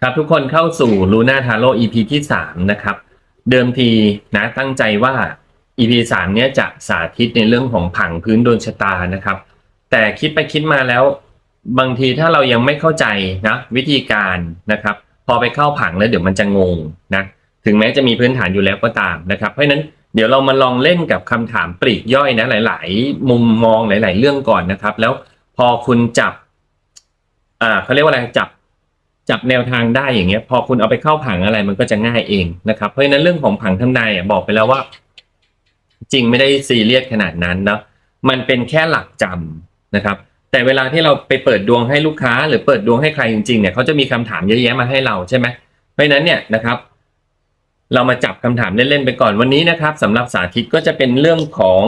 ครับทุกคนเข้าสู่ลูน่าทาโร่ EP ที่สามนะครับ เดิมทีนะตั้งใจว่า EP สามเนี้ยจะสาธิตในเรื่องของผังพื้นดวงชะตานะครับ แต่คิดไปคิดมาแล้ว บางทีถ้าเรายังไม่เข้าใจนะวิธีการนะครับ พอไปเข้าผังแล้วเดี๋ยวมันจะงงนะถึงแม้จะมีพื้นฐานอยู่แล้วก็ตามนะครับ เพราะฉะนั้นเดี๋ยวเรามาลองเล่นกับคำถามปลีกย่อยนะหลาย ๆ มุมมองหลาย ๆ เรื่องก่อนนะครับ แล้วพอคุณจับอ่าเขาเรียกว่าอะไรจับ จับแนวทางได้อย่างเงี้ย พอคุณเอาไปเข้าผังอะไรมันก็จะง่ายเองนะครับ เพราะฉะนั้นเรื่องของผังทำนายอะบอกไปแล้วว่า จริงไม่ได้ซีเรียสขนาดนั้นเนาะมันเป็นแค่หลักจำนะครับ แต่เวลาที่เราไปเปิดดวงให้ลูกค้า หรือเปิดดวงให้ใครจริงๆเนี่ยเขาจะมีคำถามเยอะแยะมาให้เราใช่ไหมเพราะฉะนั้นเนี่ยนะครับ เรามาจับคำถามเล่นๆไปก่อนวันนี้นะครับสำหรับสาธิตก็จะเป็นเรื่องของ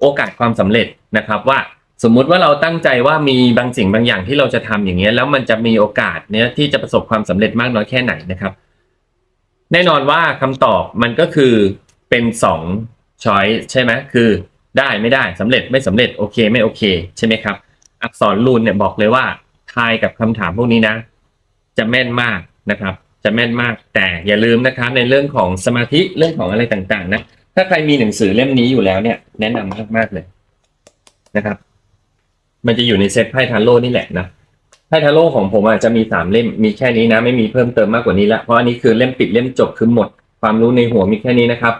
โอกาสความสำเร็จนะครับว่า สมมุติว่าเราตั้งใจว่ามีบางสิ่งบางอย่างที่เราจะทำอย่างเงี้ยแล้วมันจะมีโอกาสเนี่ยที่จะประสบความสำเร็จมากน้อยแค่ไหนนะครับ แน่นอนว่าคำตอบมันก็คือเป็นสองช้อยใช่ไหมคือได้ไม่ได้สำเร็จไม่สำเร็จโอเคไม่โอเค ใช่ไหมครับ อักษรรูนเนี่ยบอกเลยว่าทายกับคำถามพวกนี้นะ จะแม่นมากนะครับ จะแม่นมาก แต่อย่าลืมนะครับในเรื่องของสมาธิเรื่องของอะไรต่างๆนะถ้าใครมีหนังสือเล่มนี้อยู่แล้วเนี่ย แนะนำมากๆเลยนะครับ มันจะอยู่ในเซตไพ่ทาโร่นี่แหละนะไพ่ทาโร่ของผมอาจจะมีสามเล่มมีแค่นี้นะ ไม่มีเพิ่มเติมมากกว่านี้ละเพราะอันนี้คือเล่มปิดเล่มจบคือหมด ความรู้ในหัวมีแค่นี้นะครับ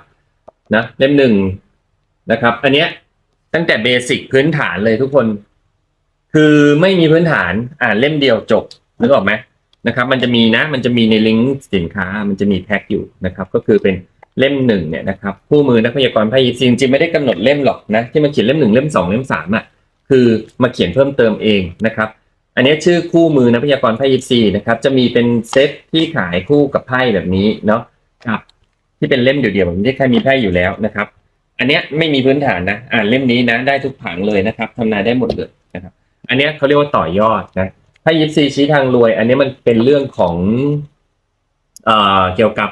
นะเล่มหนึ่งนะครับ อันเนี้ยตั้งแต่เบสิกพื้นฐานเลยทุกคน คือไม่มีพื้นฐานอ่านเล่มเดียวจบนึกออกไหมนะครับ มันจะมีนะ มันจะมีในลิงก์สินค้า มันจะมีแพ็คอยู่นะครับ ก็คือเป็นเล่มหนึ่งเนี่ยนะครับคู่มือนักพยากรณ์ไพ่ยิปซีจริงๆไม่ได้กำหนดเล่มหรอกนะที่มาเขียนเล่มหนึ่งเล่มสองเล่มสามอะ คือมาเขียนเพิ่มเติมเองนะครับ อันนี้ชื่อคู่มือนักพยากรณ์ไพ่ยิปซีนะครับ จะมีเป็นเซตที่ขายคู่กับไพ่แบบนี้เนาะครับ ที่เป็นเล่มเดี่ยวๆแบบนี้ที่ใครมีไพ่อยู่แล้วนะครับ อันเนี้ยไม่มีพื้นฐานนะ อ่านเล่มนี้นะ ได้ทุกผังเลยนะครับทำนายได้หมดเลยนะครับ อันเนี้ยเขาเรียกว่าต่อยอดนะไพ่ยิปซีชี้ทางรวย อันนี้มันเป็นเรื่องของเอ่อเกี่ยวกับ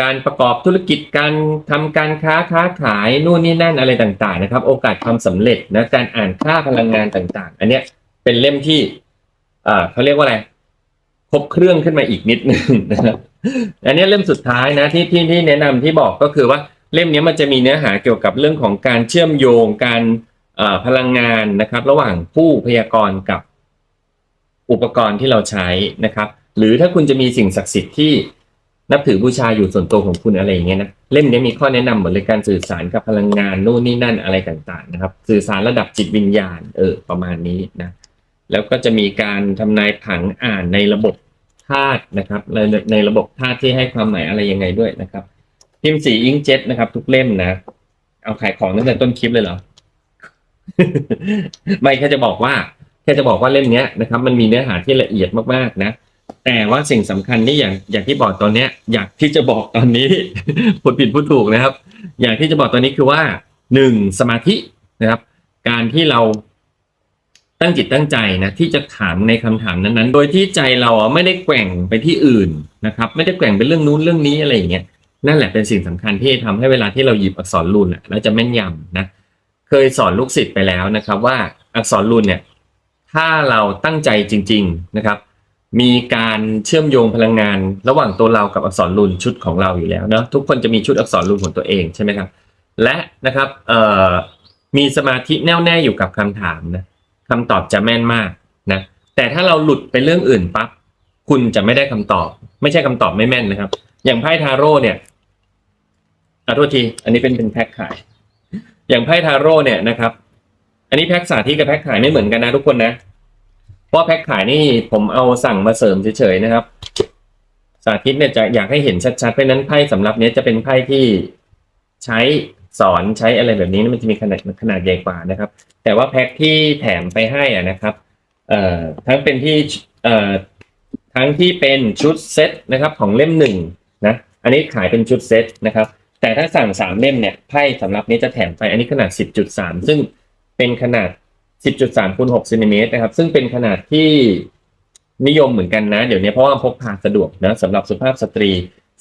การประกอบธุรกิจการทำการค้าค้าขายนู่นนี่นั่นอะไรต่างๆนะครับ โอกาสความสำเร็จนะการอ่านค่าพลังงานต่างๆ อันเนี้ยเป็นเล่มที่เอ่อเขาเรียกว่าอะไรครบเครื่องขึ้นมาอีกนิดนึงนะครับอันนี้เล่มสุดท้ายนะที่ที่ที่แนะนำที่บอกก็คือว่าเล่มนี้มันจะมีเนื้อหาเกี่ยวกับเรื่องของการเชื่อมโยงการพลังงานนะครับ ระหว่างผู้พยากรณ์กับอุปกรณ์ที่เราใช้นะครับ หรือถ้าคุณจะมีสิ่งศักดิ์สิทธิ์ที่ นับถือบูชาอยู่ส่วนตัวของคุณอะไรอย่างเงี้ยนะเล่มนี้มีข้อแนะนำหมดเลยการสื่อสารกับพลังงานนู่นนี่นั่นอะไรต่างๆนะครับ สื่อสารระดับจิตวิญญาณเออประมาณนี้นะแล้วก็จะมีการทำนายผังอ่านในระบบธาตุนะครับ ในในระบบธาตุที่ให้ความหมายอะไรยังไงด้วยนะครับ พิมพ์สีอิงเจ็ตนะครับ ทุกเล่มนะ เอาขายของตั้งแต่ต้นคลิปเลยเหรอ ไม่แค่จะบอกว่า แค่จะบอกว่าเล่มนี้นะครับ มันมีเนื้อหาที่ละเอียดมากๆนะ แต่ว่าสิ่งสำคัญที่อย่างอย่างที่บอกตอนเนี้ย อยากที่จะบอกตอนนี้พูดผิดพูดถูกนะครับ อย่างที่จะบอกตอนนี้คือว่าหนึ่งสมาธินะครับ การที่เราตั้งจิตตั้งใจนะที่จะถามในคำถามนั้นๆ โดยที่ใจเราไม่ได้แกว่งไปที่อื่นนะครับ ไม่ได้แกว่งไปเรื่องนู้นเรื่องนี้อะไรอย่างเงี้ยนั่นแหละเป็นสิ่งสำคัญที่ทำให้เวลาที่เราหยิบอักษรรูนแล้วจะแม่นยำนะเคยสอนลูกศิษย์ไปแล้วนะครับ ว่าอักษรรูนเนี่ยถ้าเราตั้งใจจริง ๆนะครับ มีการเชื่อมโยงพลังงาน ระหว่างตัวเรากับอักษรรูนชุดของเราอยู่แล้วเนาะทุกคนจะมีชุดอักษรรูนของตัวเองใช่ไหมครับ และนะครับเอ่อมีสมาธิแน่วแน่อยู่กับคำถามนะคำตอบจะแม่นมากนะแต่ถ้าเราหลุดไปเรื่องอื่นปั๊บคุณจะไม่ได้คำตอบ ไม่ใช่คำตอบไม่แม่นนะครับ อย่างไพ่ทาโร่เนี่ยขอโทษทีอันนี้เป็นเป็นแพ็คขาย อย่างไพ่ทาโร่เนี่ยนะครับ อันนี้แพ็คสาธิตกับแพ็คขายไม่เหมือนกันนะทุกคนนะ เพราะแพ็คขายนี่ผมเอาสั่งมาเสริมเฉยๆนะครับ สาธิตเนี่ยจะอยากให้เห็นชัดๆ เพราะนั้นไพ่สำหรับเนี้ยจะเป็นไพ่ที่ใช้สอนใช้อะไรแบบนี้มันจะมีขนาดขนาดใหญ่กว่านะครับ แต่ว่าแพ็คที่แถมไปให้อะนะครับเอ่อทั้งเป็นที่เอ่อทั้งที่เป็นชุดเซตนะครับของเล่มหนึ่งนะอันนี้ขายเป็นชุดเซตนะครับ แต่ถ้าสั่งสามเล่มเนี่ยไพ่สำหรับนี้จะแถมไปอันนี้ขนาด 10.3 ซึ่งเป็นขนาด 10.3คูณ6เซนติเมตรนะครับ ซึ่งเป็นขนาดที่นิยมเหมือนกันนะ เดี๋ยวนี้เพราะว่าพกพาสะดวกนะสำหรับสุภาพสตรี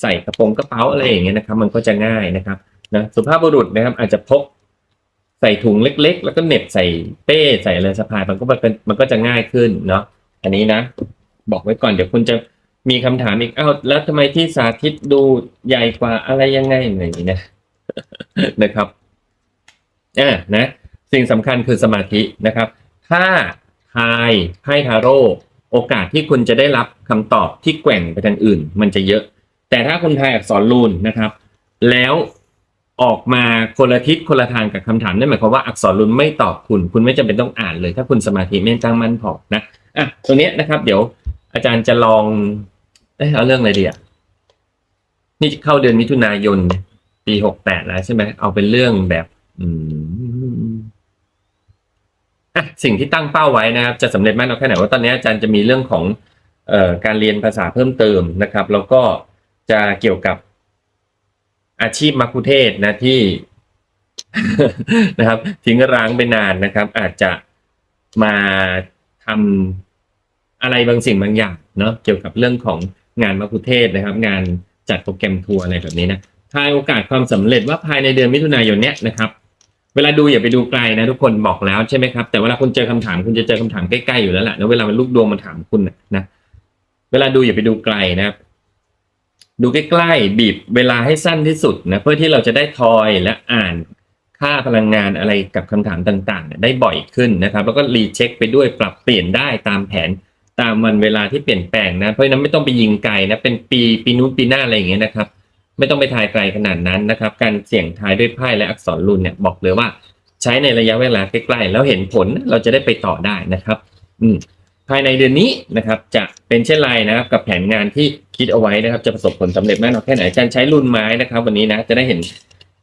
ใส่กระโปรงกระเป๋าอะไรอย่างเงี้ยนะครับ มันก็จะง่ายนะครับนะสุภาพบุรุษนะครับ อาจจะพกใส่ถุงเล็ก ๆ แล้วก็เน็บใส่เป้ใส่อะไรสะพายมันก็มันก็มันก็จะง่ายขึ้นเนาะอันนี้นะ บอกไว้ก่อนเดี๋ยวคุณจะมีคำถามอีกอ้าวแล้วทำไมที่สาธิตดูใหญ่กว่าอะไรยังไงอย่างนี้นะนะครับอ่านะ สิ่งสำคัญคือสมาธินะครับ ถ้าทายไพ่ทาโร่โอกาสที่คุณจะได้รับคำตอบที่แกว่งไปทางอื่น มันจะเยอะ แต่ถ้าคุณทายอักษรรูนนะครับ แล้วออกมาคนละทิศคนละทางกับคำถามนั่นหมายความว่าอักษรรูนไม่ตอบคุณ คุณไม่จำเป็นต้องอ่านเลย ถ้าคุณสมาธิไม่ตั้งมั่นพอนะอะตรงนี้นะครับ เดี๋ยวอาจารย์จะลองเอเอาเรื่องอะไรดีอะนี่เข้าเดือนมิถุนายนปีหกแปดแล้วใช่ไหมเอาเป็นเรื่องแบบ อืม สิ่งที่ตั้งเป้าไว้นะครับ จะสำเร็จมากน้อยแค่ไหนว่าตอนนี้อาจารย์จะมีเรื่องของออการเรียนภาษาเพิ่มเติมนะครับ แล้วก็จะเกี่ยวกับอาชีพมัคคุเทศก์นะที่นะครับ ทิ้งร้างไปนานนะครับ อาจจะมาทำอะไรบางสิ่งบางอย่างเนาะเกี่ยวกับเรื่องของงานมัคคุเทศก์นะครับ งานจัดโปรแกรมทัวร์อะไรแบบนี้นะทายโอกาสความสำเร็จว่าภายในเดือนมิถุนายนเนี้ยนะครับ เวลาดูอย่าไปดูไกลนะทุกคนบอกแล้วใช่ไหมครับแต่เวลาคุณเจอคำถามคุณจะเจอคำถามใกล้ๆอยู่แล้วแหละแล้วเวลามันลูกดวงมาถามคุณนะเวลาดูอย่าไปดูไกลนะครับ ดูใกล้ๆบีบเวลาให้สั้นที่สุดนะเพื่อที่เราจะได้ทอยและอ่านค่าพลังงานอะไรกับคำถามต่างๆ ได้บ่อยขึ้นนะครับ แล้วก็รีเช็คไปด้วยปรับเปลี่ยนได้ตามแผนตามวันเวลาที่เปลี่ยนแปลงนะเพราะฉะนั้นไม่ต้องไปยิงไกลนะเป็นปีปีนู้นปีหน้าอะไรอย่างเงี้ยนะครับ ไม่ต้องไปทายไกลขนาดนั้นนะครับ การเสี่ยงทายด้วยไพ่และอักษรรุนเนี่ยบอกเลยว่าใช้ในระยะเวลาใกล้ๆแล้วเห็นผลเราจะได้ไปต่อได้นะครับอืมภายในเดือนนี้นะครับจะเป็นเช่นไรนะครับกับแผนงานที่คิดเอาไว้นะครับ จะประสบผลสำเร็จมากน้อยแค่ไหนอาจารย์ใช้รุ่นไม้นะครับ วันนี้นะจะได้เห็น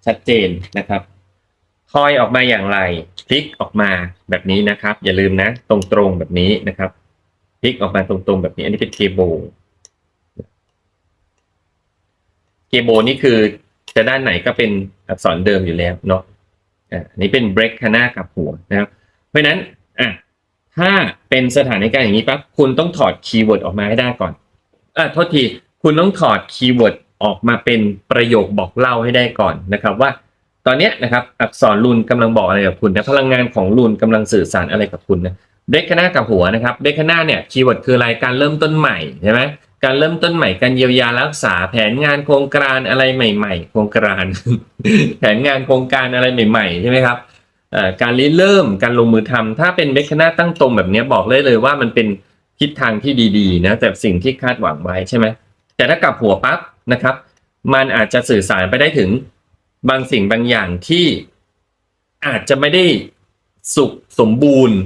ชัดเจนนะครับทอยออกมาอย่างไรพลิกออกมาแบบนี้นะครับ อย่าลืมนะ ตรงๆแบบนี้นะครับพลิกออกมาตรงๆแบบนี้ อันนี้เป็นเคโบเค โบนี่คือจะด้านไหนก็เป็นอักษรเดิมอยู่แล้วเนาะอันนี้เป็นเบรกคาน่ากับหัวนะครับ เพราะนั้นอะถ้าเป็นสถานการณ์อย่างนี้ปั๊บคุณต้องถอดคีย์เวิร์ดออกมาให้ได้ก่อนอะโทษทีคุณต้องถอดคีย์เวิร์ดออกมาเป็นประโยคบอกเล่าให้ได้ก่อนนะครับว่า ตอนนี้นะครับอักษรรูนกำลังบอกอะไรกับคุณนะพลังงานของรูนกำลังสื่อสารอะไรกับคุณนะเด็กหน้ากับหัวนะครับเด็กหน้าเนี่ยคีย์เวิร์ดคืออะไรการเริ่มต้นใหม่ใช่ไหม การเริ่มต้นใหม่การเยียวยารักษาแผนงานโครงการอะไรใหม่ ๆ โครงการ แผนงานโครงการอะไรใหม่ ๆ ใช่ไหมครับการริเริ่มการลงมือทำถ้าเป็นเมคคนาตั้งตรงแบบนี้บอกเลยเลยว่ามันเป็นทิศทางที่ดีๆนะแต่สิ่งที่คาดหวังไว้ใช่ไหมแต่ถ้ากลับหัวปั๊บนะครับ มันอาจจะสื่อสารไปได้ถึงบางสิ่งบางอย่างที่อาจจะไม่ได้สุขสมบูรณ์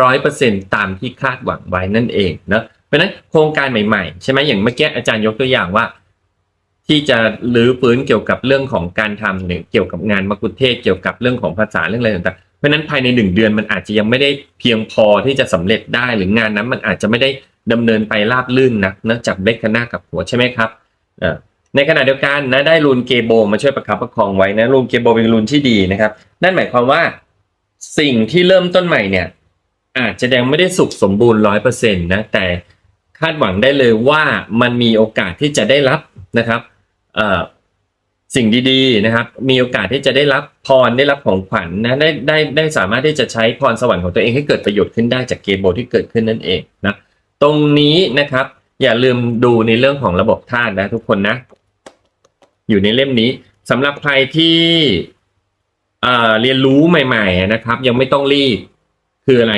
ร้อยเปอร์เซ็นตามที่คาดหวังไว้นั่นเองนะ เพราะนั้นโครงการใหม่ๆ ใช่ไหมอย่างเมื่อกี้อาจารย์ยกตัวอย่างว่า ที่จะรื้อฟื้นเกี่ยวกับเรื่องของการทำเนี่ยเกี่ยวกับงานมกุเทศเกี่ยวกับเรื่องของภาษาเรื่องอะไรต่างๆเพราะนั้นภายในหนึ่งเดือนมันอาจจะยังไม่ได้เพียงพอที่จะสำเร็จได้หรืองานนั้นมันอาจจะไม่ได้ดำเนินไปราบลื่นนะเนื่องจากเบคคาน่ากับหัวใช่ไหมครับในขณะเดียวกันนะได้รูนเกโบมาช่วยประคับประคองไว้นะรูนเกโบเป็นรูนที่ดีนะครับ นั่นหมายความว่าสิ่งที่เริ่มต้นใหม่เนี่ยอาจจะยังไม่ได้สุขสมบูรณ์ร้อยเปอร์เซ็นต์นะแต่ คาดหวังได้เลยว่ามันมีโอกาสที่จะได้รับนะครับสิ่งดีๆนะครับ มีโอกาสที่จะได้รับพรได้รับของขวัญนะได้ได้ได้สามารถที่จะใช้พรสวรรค์ของตัวเองให้เกิดประโยชน์ขึ้นได้จากเกมโบที่เกิดขึ้นนั่นเองนะตรงนี้นะครับ อย่าลืมดูในเรื่องของระบบธาตุนะทุกคนนะ อยู่ในเล่มนี้สำหรับใครที่เรียนรู้ใหม่ ๆ นะครับ ยังไม่ต้องรีบคืออะไร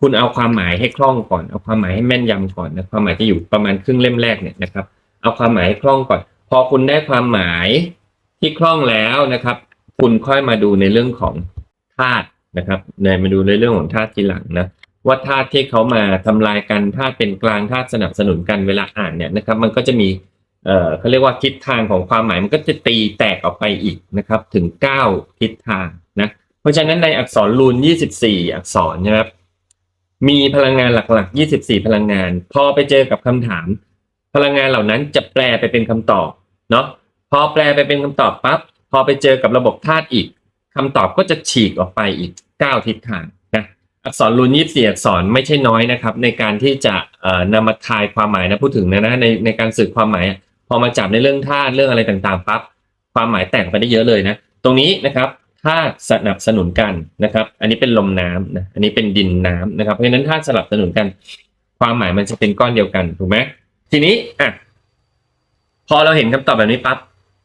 คุณเอาความหมายให้คล่องก่อน เอาความหมายให้แม่นยำก่อนนะความหมายจะอยู่ประมาณครึ่งเล่มแรกเนี่ยนะครับ เอาความหมายให้คล่องก่อน พอคุณได้ความหมายที่คล่องแล้วนะครับ คุณค่อยมาดูในเรื่องของธาตุนะครับในมาดูในเรื่องของธาตุทีหลังนะว่าธาตุที่เขามาทำลายกันธาตุเป็นกลางธาตุสนับสนุนกันเวลาอ่านเนี่ยนะครับ มันก็จะมีเอ่อเขาเรียกว่าทิศทางของความหมายมันก็จะตีแตกออกไปอีกนะครับ ถึงเก้าทิศทางนะเพราะฉะนั้นในอักษรรูน 24 อักษรนะครับ มีพลังงานหลักๆ 24 พลังงาน พอไปเจอกับคำถาม พลังงานเหล่านั้นจะแปลไปเป็นคำตอบเนาะพอแปลไปเป็นคำตอบปั๊บพอไปเจอกับระบบธาตุอีกคำตอบก็จะฉีกออกไปอีก 9 ทิศทางนะอักษรรูน24อักษรไม่ใช่น้อยนะครับ ในการที่จะเอ่อนำมาทายความหมายนะพูดถึงนะนะในในการสื่อความหมาย พอมาจับในเรื่องธาตุเรื่องอะไรต่างๆปั๊บความหมายแตกไปได้เยอะเลยนะ ตรงนี้นะครับ ธาตุสนับสนุนกันนะครับ อันนี้เป็นลมน้ำนะอันนี้เป็นดินน้ำนะครับเพราะฉะนั้นธาตุสนับสนุนกัน ความหมายมันจะเป็นก้อนเดียวกันถูกไหมทีนี้อะพอเราเห็นคำตอบแบบนี้ปั๊บ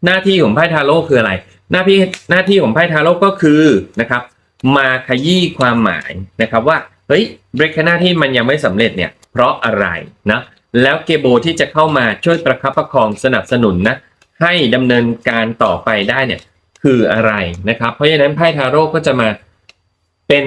หน้าที่ของไพ่ทาโร่คืออะไร หน้าที่หน้าที่ของไพ่ทาโร่ก็คือนะครับ มาขยี้ความหมายนะครับว่าเฮ้ยเบรกหน้าที่มันยังไม่สำเร็จเนี่ย เพราะอะไรนะแล้วเกโบที่จะเข้ามาช่วยประคับประคองสนับสนุนนะให้ดำเนินการต่อไปได้เนี่ย คืออะไรนะครับ เพราะฉะนั้นไพ่ทาโร่ก็จะมาเป็น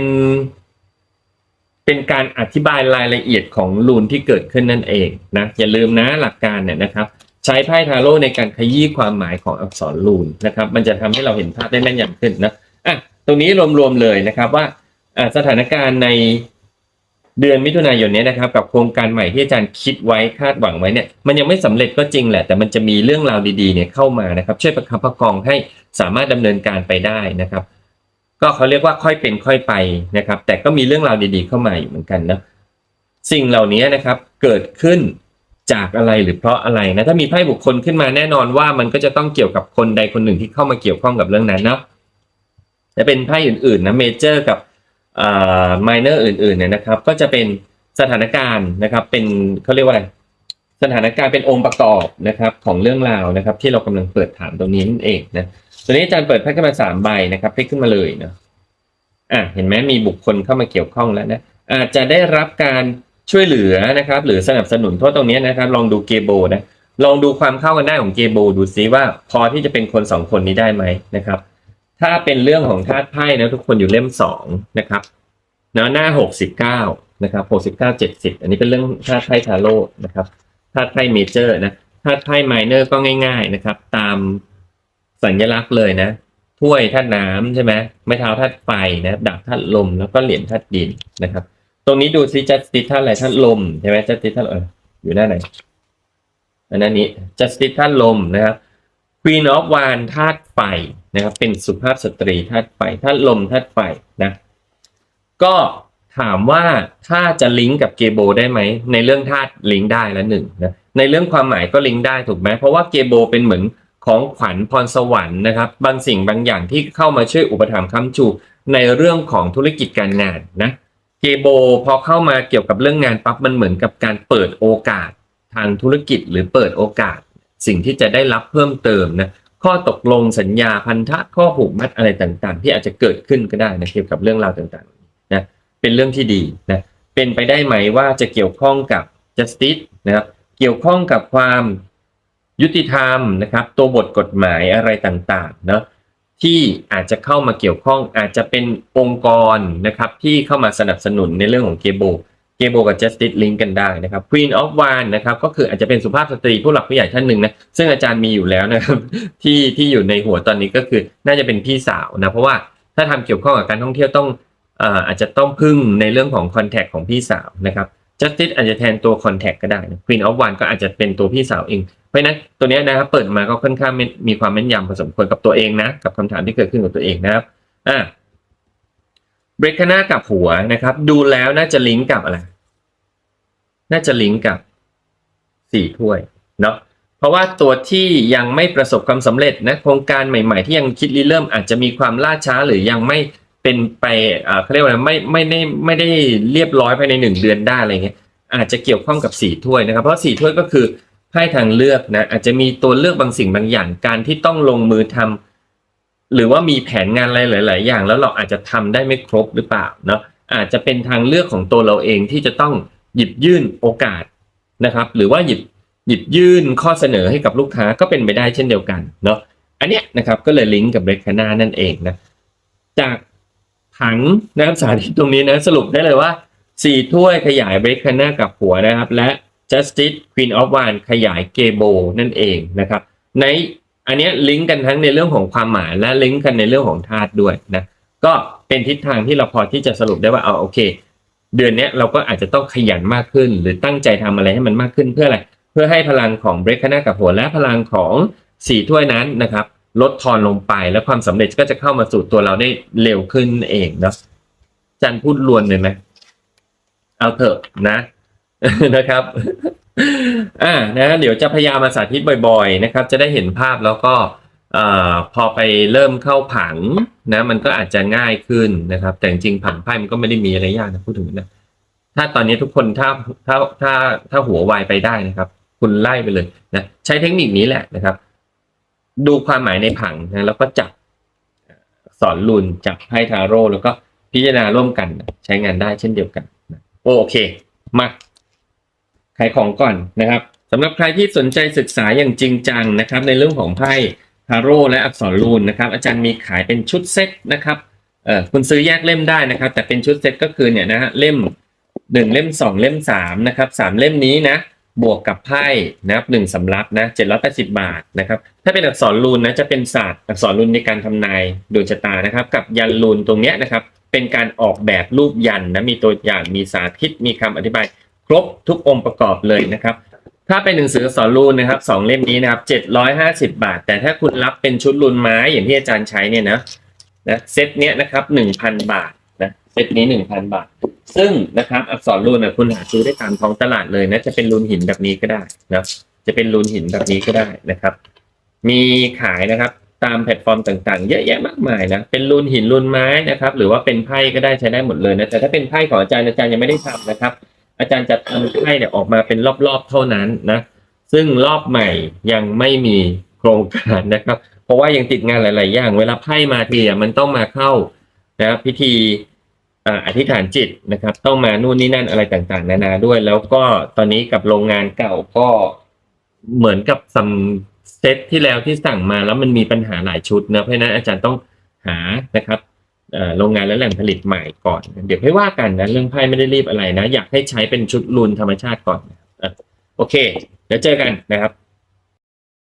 เป็นการอธิบายรายละเอียดของลูนที่เกิดขึ้นนั่นเองนะอย่าลืมนะหลักการเนี่ยนะครับ ใช้ไพ่ทาโร่ในการขยี้ความหมายของอักษรลูนนะครับ มันจะทำให้เราเห็นภาพได้แม่นยำขึ้นนะอะตรงนี้รวมๆเลยนะครับว่าสถานการณ์ใน เดือนมิถุนายนนี้นะครับกับโครงการใหม่ที่อาจารย์คิดไว้คาดหวังไว้เนี่ยมันยังไม่สำเร็จก็จริงแหละ แต่มันจะมีเรื่องราวดีๆเนี่ยเข้ามานะครับช่วยประคับประคองให้สามารถดำเนินการไปได้นะครับ ก็เขาเรียกว่าค่อยเป็นค่อยไปนะครับ แต่ก็มีเรื่องราวดีๆเข้ามาอยู่เหมือนกันนะสิ่งเหล่านี้นะครับเกิดขึ้นจากอะไรหรือเพราะอะไรนะถ้ามีไพ่บุคคลขึ้นมาแน่นอนว่ามันก็จะต้องเกี่ยวกับคนใดคนหนึ่งที่เข้ามาเกี่ยวข้องกับเรื่องนั้นเนาะจะเป็นไพ่อื่นๆนะเมเจอร์กับ อ่าไมเนอร์อื่นๆเนี่ยนะครับ ก็จะเป็นสถานการณ์นะครับ เป็นเขาเรียกว่าอะไรสถานการณ์เป็นองค์ประกอบนะครับของเรื่องราวนะครับ ที่เรากำลังเปิดถามตรงนี้นั่นเองนะตัวนี้อาจารย์เปิดไพ่ขึ้นมาสามใบนะครับพลิกขึ้นมาเลยเนาะอะเห็นไหมมีบุคคลเข้ามาเกี่ยวข้องแล้วนะอาจจะได้รับการช่วยเหลือนะครับ หรือสนับสนุนเพราะตรงนี้นะครับ ลองดูเกโบนะลองดูความเข้ากันได้ของเกโบดูซิว่าพอที่จะเป็นคนสองคนนี้ได้ไหมนะครับ ถ้าเป็นเรื่องของธาตุไพ่นะทุกคนอยู่เล่มสองนะครับนะหน้าหกสิบเก้านะครับหกสิบเก้าเจ็ดสิบอันนี้เป็นเรื่องธาตุไพ่ทาโร่นะครับธาตุไพ่เมเจอร์นะธาตุไพ่ไมเนอร์ก็ง่าย ๆนะครับ ตามสัญลักษณ์เลยนะถ้วยธาตุน้ำใช่ไหมไม้เท้าธาตุไฟนะดาบธาตุลมแล้วก็เหรียญธาตุดินนะครับ ตรงนี้ดูซิจัสติธาตุอะไรธาตุลมใช่ไหมจัสติธาตุเอออยู่หน้าไหนอันนั้นนี้ justice ธาตุลมนะครับ queen of w a n ธาตุไฟนะครับเป็นสุภาพสตรีธาตุไฟธาตุลมธาตุไฟนะก็ถามว่าถ้าจะลิงก์กับเกโบได้ไหม ในเรื่องธาตุลิงก์ได้แล้วหนึ่งนะในเรื่องความหมายก็ลิงก์ได้ถูกไหมเพราะว่าเกโบเป็นเหมือนของขวัญพรสวรรค์นะครับ บางสิ่งบางอย่างที่เข้ามาช่วยอุปถัมภ์ค้ำชู ในเรื่องของธุรกิจการงานนะเกโบพอเข้ามาเกี่ยวกับเรื่องงานปั๊บมันเหมือนกับการเปิดโอกาสทางธุรกิจหรือเปิดโอกาส สิ่งที่จะได้รับเพิ่มเติมนะข้อตกลงสัญญาพันธะข้อผูกมัดอะไรต่างๆ ที่อาจจะเกิดขึ้นก็ได้นะเกี่ยวกับเรื่องราวต่างๆนะเป็นเรื่องที่ดีนะเป็นไปได้ไหมว่าจะเกี่ยวข้องกับ justice นะครับเกี่ยวข้องกับความยุติธรรมนะครับ ตัวบทกฎหมายอะไรต่างๆเนาะที่อาจจะเข้ามาเกี่ยวข้องอาจจะเป็นองค์กรนะครับที่เข้ามาสนับสนุนในเรื่องของเกโบ เกโบกับ justice link กันได้นะครับ Queen of w a n นะครับก็คืออาจจะเป็นสุภาพสตรีผู้หลักผู้ใหญ่ท่านหนึ่งนะซึ่งอาจารย์มีอยู่แล้วนะครับที่ที่อยู่ในหัวตอนนี้ก็คือน่าจะเป็นพี่สาวนะเพราะว่าถ้าทำเกี่ยวข้องกับการท่องเที่ยวต้องอาจจะต้องพึ่งในเรื่องของ contact ของพี่สาวนะครับ justice อาจจะแทนตัว contact ก็ได้นะ Queen of w a n ก็อาจจะเป็นตัวพี่สาวเองเพราะนั้นตัวนี้นะครับเปิดมาก็ค่อนข้างมีความแม่นยำพอสมควรกับตัวเองนะกับคำถามที่เกิดขึ้นกับตัวเองนะครับอ่าเบรกหน้ากับหัวนะครับ ดูแล้วน่าจะลิงก์กับอะไร น่าจะลิงก์กับสี่ถ้วยเนาะเพราะว่าตัวที่ยังไม่ประสบความสำเร็จนะโครงการใหม่ ๆ ที่ยังคิดริเริ่มอาจจะมีความล่าช้าหรือยังไม่เป็นไปเขาเรียกว่าไรไม่ไม่ได้ไม่ได้เรียบร้อยภายในหนึ่งเดือนได้อะไรเงี้ยอาจจะเกี่ยวข้องกับสี่ถ้วยนะครับ เพราะสี่ถ้วยก็คือไพ่ทางเลือกนะอาจจะมีตัวเลือกบางสิ่งบางอย่างการที่ต้องลงมือทำหรือว่ามีแผนงานอะไรหลาย ๆ อย่าง แล้วเราอาจจะทำได้ไม่ครบหรือเปล่าเนาะอาจจะเป็นทางเลือกของตัวเราเองที่จะต้อง หยิบยื่นโอกาสนะครับ หรือว่าหยิบหยิบยื่นข้อเสนอให้กับลูกค้าก็เป็นไปได้เช่นเดียวกันเนาะอันเนี้ยนะครับก็เลยลิงก์กับเบรกคานานั่นเองนะจากผังนะครับสาธิตตรงนี้นะสรุปได้เลยว่าสี่ถ้วยขยายเบรกคานากับหัวนะครับ และ Justice Queen of w a n ขยายเกโบนั่นเองนะครับ ในอันเนี้ยลิงก์กันทั้งในเรื่องของความหมายและลิงก์กันในเรื่องของธาตุด้วยนะก็เป็นทิศทางที่เราพอที่จะสรุปได้ว่าเอาโอเค เดือนนี้เราก็อาจจะต้องขยันมากขึ้น หรือตั้งใจทำอะไรให้มันมากขึ้นเพื่ออะไร เพื่อให้พลังของเบรกคานากับหัวและพลังของสี่ถ้วยนั้นนะครับ ลดทอนลงไปและความสำเร็จก็จะเข้ามาสู่ตัวเราได้เร็วขึ้นเองเนาะจันพูดลวนเลยไหมเอาเถอะนะนะครับอ่านะเดี๋ยวจะพยายามมาสาธิตบ่อย ๆ นะครับ จะได้เห็นภาพแล้วก็ เอ่อพอไปเริ่มเข้าผังนะ มันก็อาจจะง่ายขึ้นนะครับ แต่จริงผังไพ่มันก็ไม่ได้มีอะไรยากนะพูดถึงนะถ้าตอนนี้ทุกคนถ้าถ้าถ้าถ้าหัวไวไปได้นะครับ คุณไล่ไปเลยนะใช้เทคนิคนี้แหละนะครับ ดูความหมายในผังนะแล้วก็จับสอนลุนจับไพ่ทาโร่แล้วก็พิจารณาร่วมกันนะใช้งานได้เช่นเดียวกันนะโอเคมาขายของก่อนนะครับสำหรับใครที่สนใจศึกษาอย่างจริงจังนะครับ ในเรื่องของไพ่ ทาโร่และอักษรรูนนะครับ อาจารย์มีขายเป็นชุดเซ็ตนะครับเออคุณซื้อแยกเล่มได้นะครับ แต่เป็นชุดเซ็ตก็คือเนี่ยนะฮะเล่มหนึ่งเล่มสองเล่มสามนะครับสามเล่มนี้นะบวกกับไพ่นะครับหนึ่งสำรับนะเจ็ดร้อยแปดสิบาทนะครับ ถ้าเป็นอักษรรูนนะจะเป็นศาสตร์อักษรรูนในการทำนายดวงชะตานะครับ กับยันรูนตรงเนี้ยนะครับ เป็นการออกแบบรูปยันนะมีตัวอย่างมีสาธิตมีคำอธิบาย ครบทุกองค์ประกอบเลยนะครับ ถ้าเป็นหนังสืออักษรรูนนะครับสองเล่มนี้นะครับเจ็ดร้อยห้าสิบาท แต่ถ้าคุณรับเป็นชุดรูนไม้อย่างที่อาจารย์ใช้เนี่ยนะนะเซตเนี้ยนะครับหนึ่งพันบาทนะเซตนี้หนึ่งพันบาท ซึ่งนะครับอักษรรูนนะคุณหาซื้อได้ตามท้องตลาดเลยนะจะเป็นรูนหินแบบนี้ก็ได้นะจะเป็นรูนหินแบบนี้ก็ได้นะครับ มีขายนะครับตามแพลตฟอร์มต่างๆ เยอะแยะมากมายนะ เป็นรูนหินรูนไม้นะครับ หรือว่าเป็นไพ่ก็ได้ใช้ได้หมดเลยนะ แต่ถ้าเป็นไพ่ของอาจารย์อาจารย์ยังไม่ได้ทำนะครับ อาจารย์จะทำไพ่เนี่ยออกมาเป็นรอบๆเท่านั้นนะ ซึ่งรอบใหม่ยังไม่มีโครงการนะครับ เพราะว่ายังติดงานหลาย ๆ อย่าง เวลาไพ่มาทีมันต้องมาเข้านะพิธีอธิษฐานจิตนะครับ ต้องมานู่นนี่นั่นอะไรต่างๆ นานาด้วย แล้วก็ตอนนี้กับโรงงานเก่าก็เหมือนกับซัมเซตที่แล้วที่สั่งมาแล้วมันมีปัญหาหลายชุดนะเพราะนั้นอาจารย์ต้องหานะครับ โรงงานและแหล่งผลิตใหม่ก่อน เดี๋ยวให้ว่ากันนะเรื่องไพ่ไม่ได้รีบอะไรนะ อยากให้ใช้เป็นชุดลุนธรรมชาติก่อนอโอเค เดี๋ยวเจอกันนะครับ